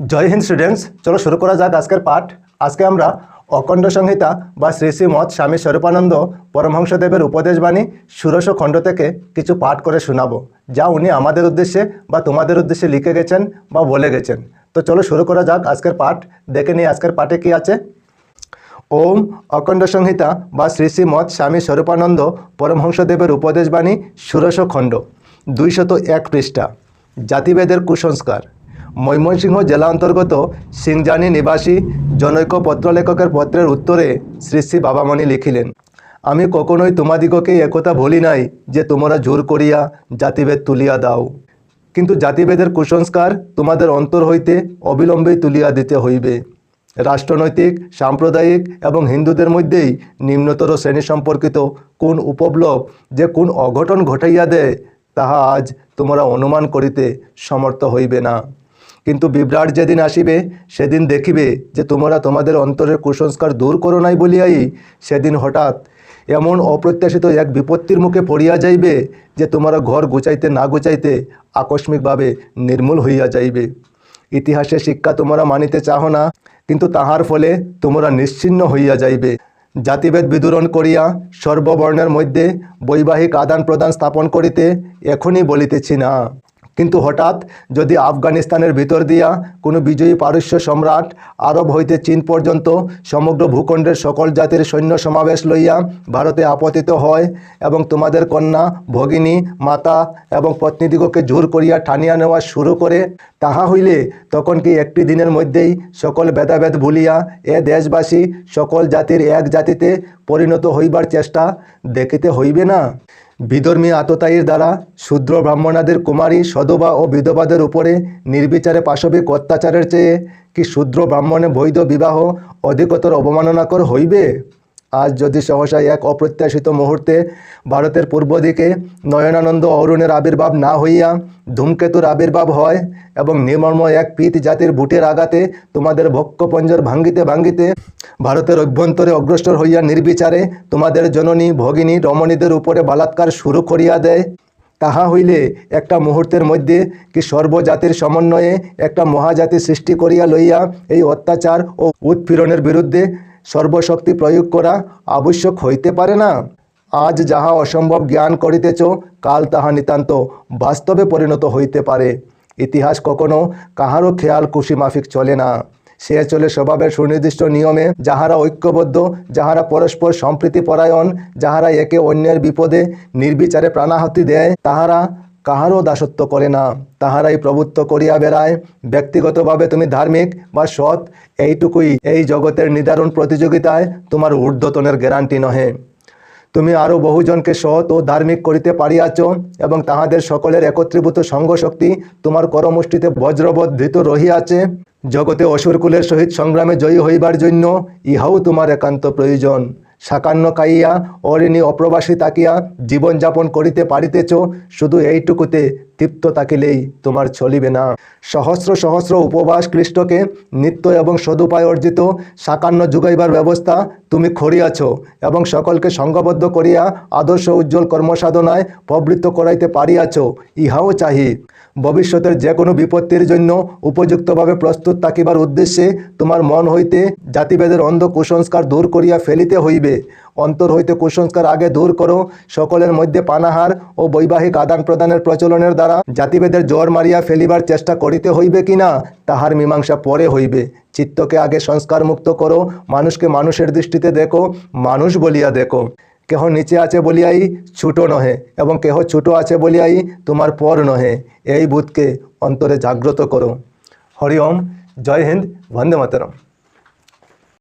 জয় Hind students, চলো শুরু করা যাক আজকের পাঠ। আজকে আমরা অখণ্ড সংহিতা বা শ্রী শ্রী মঠ স্বামী স্বরূপানন্দ পরমহংসদেবের উপদেশবাণী ষোড়শ খণ্ড থেকে কিছু পাঠ করে শোনাবো, যা উনি আমাদের উদ্দেশ্যে বা তোমাদের উদ্দেশ্যে লিখে গেছেন বা বলে গেছেন। তো চলো শুরু করা যাক আজকের পাঠ, দেখে নিই আজকের পাঠে কি আছে। ওম অখণ্ড সংহিতা বা শ্রী শ্রী মঠ স্বামী স্বরূপানন্দ পরমহংসদেবের উপদেশবাণী ষোড়শ খণ্ড, দুইশত এক পৃষ্ঠা, জাতিভেদের কুসংস্কার। ময়মনসিংহ জেলা অন্তর্গত সিংজানি নিবাসী জনৈক পত্রলেখকের পত্রের উত্তরে শ্রী শ্রী বাবামণি লিখিলেন, আমি কখনোই তোমাদিগকে একথা বলি নাই যে তোমরা জোর করিয়া জাতিভেদ তুলিয়া দাও। কিন্তু জাতিভেদের কুসংস্কার তোমাদের অন্তর হইতে অবিলম্বেই তুলিয়া দিতে হইবে। রাষ্ট্রনৈতিক, সাম্প্রদায়িক এবং হিন্দুদের মধ্যেই নিম্নতর শ্রেণি সম্পর্কিত কোন উপপ্লব যে কোন অঘটন ঘটাইয়া দেয়, তাহা আজ তোমরা অনুমান করিতে সমর্থ হইবে না। কিন্তু বিভ্রাট যেদিন আসিবে, সেদিন দেখিবে যে তোমরা তোমাদের অন্তরের কুসংস্কার দূর করো নাই বলিয়াই সেদিন হঠাৎ এমন অপ্রত্যাশিত এক বিপত্তির মুখে পড়িয়া যাইবে যে তোমরা ঘর গুচাইতে না গুচাইতে আকস্মিকভাবে নির্মূল হইয়া যাইবে। ইতিহাসের শিক্ষা তোমরা মানিতে চাহ না, কিন্তু তাহার ফলে তোমরা নিশ্চিন্ন হইয়া যাইবে। জাতিভেদ বিদূরণ করিয়া সর্ববর্ণের মধ্যে বৈবাহিক আদান প্রদান স্থাপন করিতে এখনই বলিতেছি না। কিন্তু হঠাৎ যদি আফগানিস্তানের ভিতর দিয়া কোনো বিজয়ী পারস্য সম্রাট আরব হইতে চীন পর্যন্ত সমগ্র ভূখণ্ডের সকল জাতির সৈন্য সমাবেশ লইয়া ভারতে আপতিত হয় এবং তোমাদের কন্যা, ভগিনী, মাতা এবং পত্নীদিগকে জোর করিয়া টানিয়া নেওয়া শুরু করে, তাহা হইলে তখন কি একটি দিনের মধ্যেই সকল ভেদাভেদ ভুলিয়া এ দেশবাসী সকল জাতির এক জাতিতে পরিণত হইবার চেষ্টা দেখিতে হইবে না? বিধর্মী আততায়ীর দ্বারা শূদ্র ব্রাহ্মণাদের কুমারী, সদবা ও বিধবাদের উপরে নির্বিচারে পাশবিক অত্যাচারের চেয়ে কি শূদ্র ব্রাহ্মণে বৈধ বিবাহ অধিকতর অবমাননাকর হইবে? আজ যদি সহসা এক অপ্রত্যাশিত মুহূর্তে ভারতের পূর্ব দিকে নয়নানন্দ অরুণের আবির্ভাব না হইয়া ধূমকেতুর আবির্ভাব হয় এবং নির্মর্ম এক পিত জাতির বুটের আঘাতে তোমাদের ভক্ষপঞ্জর ভাঙ্গিতে ভাঙ্গিতে ভারতের অভ্যন্তরে অগ্রসর হইয়া নির্বিচারে তোমাদের জননী, ভগিনী, রমণীদের উপরে বালাৎকার শুরু করিয়া দেয়। তাহা হইলে একটা মুহূর্তের মধ্যে কি সর্বজাতির সমন্বয়ে একটা মহাজাতি সৃষ্টি করিয়া লইয়া এই অত্যাচার ও উৎপীড়নের বিরুদ্ধে সর্বশক্তি প্রয়োগ করা আবশ্যক হইতে পারে না। আজ যাহা অসম্ভব জ্ঞান করিতেছ, কাল তাহা নিতান্ত বাস্তবে পরিণত হইতে পারে। ইতিহাস কখনো কাহারও খেয়াল কুশি মাফিক চলে না। সে চলে স্বভাবের সুনির্দিষ্ট নিয়মে, যাহারা ঐক্যবদ্ধ, যাহারা পরস্পর সম্প্রীতি পরায়ণ যাহারা একে অন্যের বিপদে, নির্বিচারে প্রাণাহতি দেয়, তাহারা কাহারও দাসত্ব করে না, তাহারাই প্রভুত্ব করিয়া বেড়ায়। ব্যক্তিগতভাবে তুমি ধার্মিক বা সৎ, এইটুকুই। এই জগতের নিদারুণ প্রতিযোগিতায় তোমার ঊর্ধ্বতনের গ্যারান্টি নহে। তুমি আরও বহুজনকে সৎ ও ধার্মিক করিতে পারিয়াছ এবং তাহাদের সকলের একত্রীভূত সঙ্গশক্তি তোমার করমুষ্টিতে বজ্রবৎ ধৃত রহিয়াছে। জগতে অসুরকুলের সহিত সংগ্রামে জয়ী হইবার জন্য ইহাও তোমার একান্ত প্রয়োজন। সাকান্ন খাইয়া অরিণী অপ্রবাসী তাকিয়া জীবনযাপন করিতে পারিতেছ শুধু এইটুকুতে তৃপ্ত থাকিলেই তোমার চলিবে না। সহস্র সহস্র উপবাস ক্লিষ্টকে নিত্য এবং সদুপায় অর্জিত সাকান্ন যুগাইবার ব্যবস্থা তুমি খড়িয়াছ এবং সকলকে সংঘবদ্ধ করিয়া আদর্শ উজ্জ্বল কর্মসাধনায় প্রবৃত্ত করাইতে পারিয়াছ, ইহাও চাহি। ভবিষ্যতের যে কোনো বিপত্তির জন্য উপযুক্তভাবে প্রস্তুত থাকিবার উদ্দেশ্যে তোমার মন হইতে জাতিভেদের অন্ধ কুসংস্কার দূর করিয়া ফেলিতে হইবে। অন্তর হইতে কুসংস্কার আগে দূর করো। সকলের মধ্যে পানাহার ও বৈবাহিক আদান প্রদানের প্রচলনের দ্বারা জাতিভেদের জ্বর মারিয়া ফেলিবার চেষ্টা করিতে হইবে কিনা তাহার মীমাংসা পরে হইবে। চিত্তকে আগে সংস্কার মুক্ত করো, মানুষকে মানুষের দৃষ্টিতে দেখো, মানুষ বলিয়া দেখো। কেহ নিচে আছে বলিয়াই ছুটো নহে, এবং কেহ ছুটো আছে বলিয়াই তোমার পর নহে। এই বুধকে অন্তরে জাগ্রত করো। হরি ওম, জয় হিন্দ, বন্দে মাতরম।